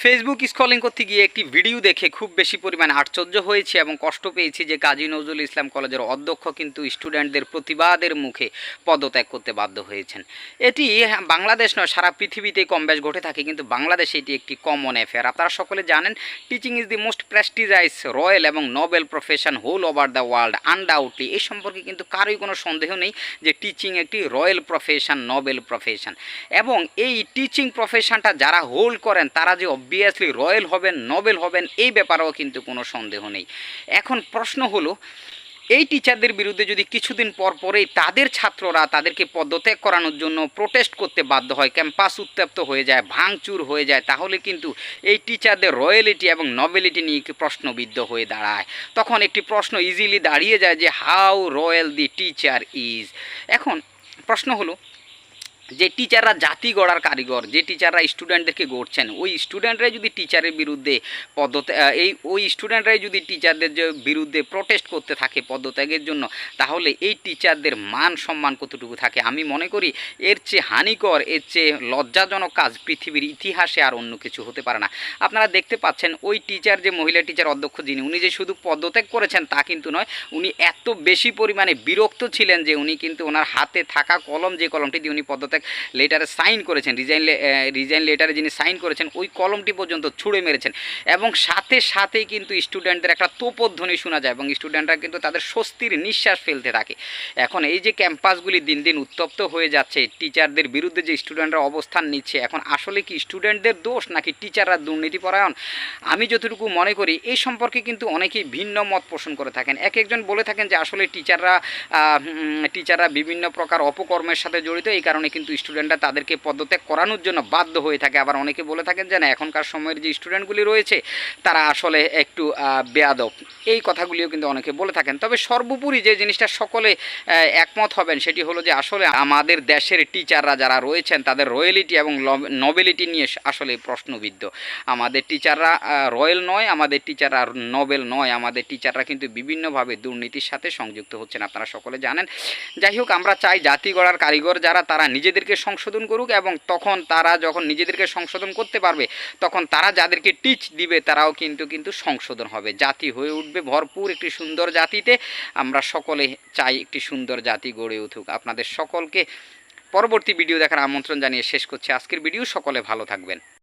Facebook scrolling করতে গিয়ে একটি ভিডিও দেখে খুব বেশি পরিমাণে আশ্চর্য হয়েছে এবং কষ্ট পেয়েছি যে কাজী নজরুল ইসলাম কলেজের অধ্যক্ষ কিন্তু স্টুডেন্টদের প্রতিবাদের মুখে পদত্যাগ করতে বাধ্য হয়েছেন। এটি হ্যাঁ, বাংলাদেশ নয় সারা পৃথিবীতেই কম বেশ ঘটে থাকে কিন্তু বাংলাদেশে এটি একটি কমন অ্যাফেয়ার আপনারা সকলে জানেন teaching is the most prestigious royal এবং noble profession whole over the world undoubtedly এই সম্পর্কে কিন্তু কারোই কোনো সন্দেহ নেই যে টিচিং একটি রয়্যাল প্রফেশন নোবেল প্রফেশন এবং এই টিচিং প্রফেশনটা যারা হোল্ড করেন তারা যে অবভিয়াসলি রয়্যাল হবেন, নোবেল হবেন, এই ব্যাপারেও কিন্তু কোনো সন্দেহ নেই। এখন প্রশ্ন হলো, এই টিচারদের বিরুদ্ধে যদি কিছুদিন পর পরেই তাদের ছাত্ররা তাদেরকে পদত্যাগ করানোর জন্য প্রোটেস্ট করতে বাধ্য হয় ক্যাম্পাস উত্তপ্ত হয়ে যায়, ভাঙচুর হয়ে যায়, তাহলে কিন্তু এই টিচারদের রয়্যালিটি এবং নবেলিটি নিয়ে প্রশ্নবিদ্ধ হয়ে দাঁড়ায়। তখন একটি প্রশ্ন ইজিলি দাঁড়িয়ে যায় যে how royal the teacher is এখন প্রশ্ন হলো যে টিচাররা জাতি গড়ার কারিগর, যে টিচাররা স্টুডেন্টদেরকে গড়ছেন, ওই স্টুডেন্টরাই যদি টিচারের বিরুদ্ধে পদত্যাগ এই, ওই স্টুডেন্টরাই যদি টিচারদের বিরুদ্ধে প্রোটেস্ট করতে থাকে পদত্যাগের জন্য, তাহলে এই টিচারদের মান সম্মান কতটুকু থাকে? আমি মনে করি এর চেয়ে হানিকর, এর চেয়ে লজ্জাজনক কাজ পৃথিবীর ইতিহাসে আর অন্য কিছু হতে পারে না। আপনারা দেখতে পাচ্ছেন ওই টিচার যে মহিলা টিচার অধ্যক্ষ যিনি, উনি যে শুধু পদত্যাগ করেছেন তা কিন্তু নয়, উনি এত বেশি পরিমাণে বিরক্ত ছিলেন যে উনি কিন্তু ওনার হাতে থাকা কলম যে কলমটি দিয়ে উনি পদত্যাগ লেটারে সাইন করেছেন রিজাইন রিজাইন লেটারে যিনি সাইন করেছেন, ওই কলমটি পর্যন্ত ছুঁড়ে মেরেছেন। এবং সাথে সাথেই কিন্তু স্টুডেন্টদের একটা তোপধ্বনি শোনা যায় এবং স্টুডেন্টরা কিন্তু তাদের স্বস্তির নিঃশ্বাস ফেলতে থাকে। এখন এই যে ক্যাম্পাসগুলি দিন দিন উত্তপ্ত হয়ে যাচ্ছে টিচারদের বিরুদ্ধে যে স্টুডেন্টরা অবস্থান নিচ্ছে, এখন আসলে কি স্টুডেন্টদের দোষ নাকি টিচাররা দুর্নীতিপরায়ণ? আমি যতটুকু মনে করি, এই সম্পর্কে কিন্তু অনেকেই ভিন্ন মত পোষণ করে থাকেন। এক একজন বলে থাকেন যে, আসলে টিচাররা টিচাররা বিভিন্ন প্রকার অপকর্মের সাথে জড়িত, এই কারণে কিন্তু স্টুডেন্টরা তাদেরকে পদত্যাগ করানোর জন্য বাধ্য হয়ে থাকে। আবার অনেকে বলে থাকেন যে, না, এখনকার সময়ের যে স্টুডেন্টগুলি রয়েছে, তারা আসলে একটু বেয়াদব। এই কথাগুলিও কিন্তু অনেকে বলে থাকেন। তবে সর্বোপরি যে জিনিসটা সকলে একমত হবেন, সেটি হলো যে, আসলে আমাদের দেশের টিচাররা যারা রয়েছেন, তাদের রয়্যালিটি এবং নবেলিটি নিয়ে আসলে প্রশ্নবিদ্ধ। আমাদের টিচাররা রয়্যাল নয়, আমাদের টিচাররা নবেল নয়, আমাদের টিচাররা কিন্তু বিভিন্নভাবে দুর্নীতির সাথে সংযুক্ত হচ্ছেন, আপনারা সকলে জানেন। যাই হোক, আমরা চাই জাতি গড়ার কারিগর যারা, তারা নিজেদেরকে সংশোধন করুক এবং তখন তারা যখন নিজেদেরকে সংশোধন করতে পারবে, তখন তারা যাদেরকে টিচ দিবে, তারাও কিন্তু কিন্তু সংশোধন হবে। জাতি হয়ে উঠবে ভরপুর একটি সুন্দর জাতিতে। আমরা সকলে চাই একটি সুন্দর জাতি গড়ে উঠুক। আপনাদের সকলকে পরবর্তী ভিডিও দেখার আমন্ত্রণ জানিয়ে শেষ করছি। আজকের ভিডিও সকলে ভালো থাকবেন।